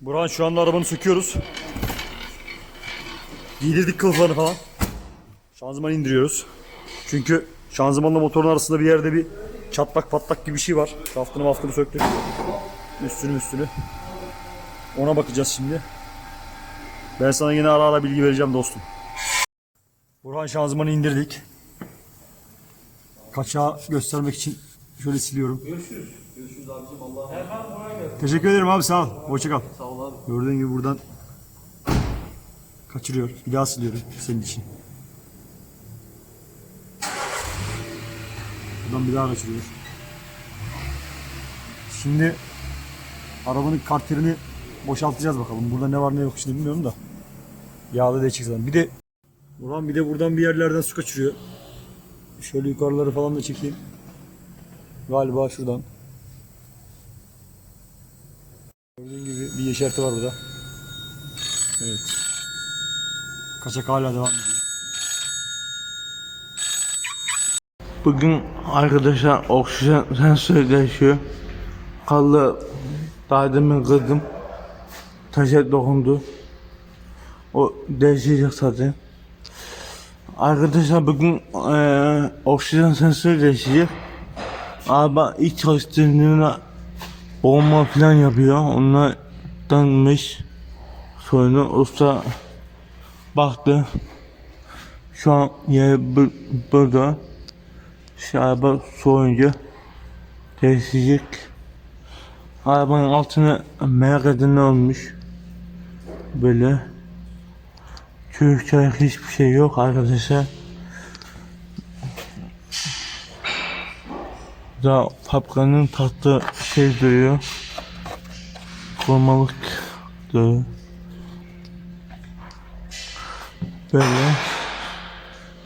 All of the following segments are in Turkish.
Burhan şu anda arabanı söküyoruz. Giydirdik kılıflarını falan. Şanzımanı indiriyoruz. Çünkü şanzımanla motorun arasında bir yerde bir çatlak patlak gibi bir şey var. Şaftını maftını söktük. Üstünü üstünü. Ona bakacağız şimdi. Ben sana yine ara ara bilgi vereceğim dostum. Burhan şanzımanı indirdik. Kaçağı göstermek için şöyle siliyorum. Görüşürüz. Görüşürüz abicim Allah'a emanet. Teşekkür ederim abi sağ ol. Hoşça kal. Sağ ol abi. Gördüğün gibi buradan kaçırıyor. Bir daha siliyorum senin için. Buradan bir daha kaçırıyor. Şimdi arabanın karterini boşaltacağız bakalım. Burada ne var ne yok şimdi bilmiyorum da. Yağda değişik zaten. Bir de Burhan bir de buradan bir yerlerden su kaçırıyor. Şöyle yukarıları falan da çekeyim. Galiba şuradan. Bir yeşerti var burada. Evet. Kaçak hala devam ediyor. Bugün arkadaşlar oksijen sensörü değişiyor. Kallı daha demin kırdım. Taşa dokundu. O değişecek zaten. Arkadaşlar bugün eee oksijen sensörü değişecek. Araba ilk çalıştırdığında boğulma falan yapıyor. Onlar danmış. Sonra usta baktı. Şu an yer bu- burada. Şu araba soğuyunca değişecek. Arabanın altına merak eden ne olmuş? Böyle. Çarık hiçbir şey yok arkadaşlar. Daha papkanın tatlı şey duruyor. Korumalık duruyor. Böyle.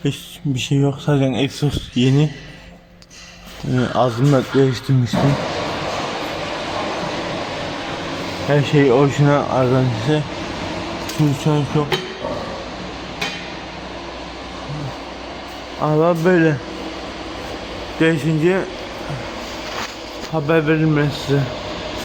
Hiçbir şey yok. Sadece egzoz yeni. Ee, ağzımda değiştirmiştim. Her şey orijinal. Çünkü çocuk yok. Ama böyle değişince haber veririm ben size.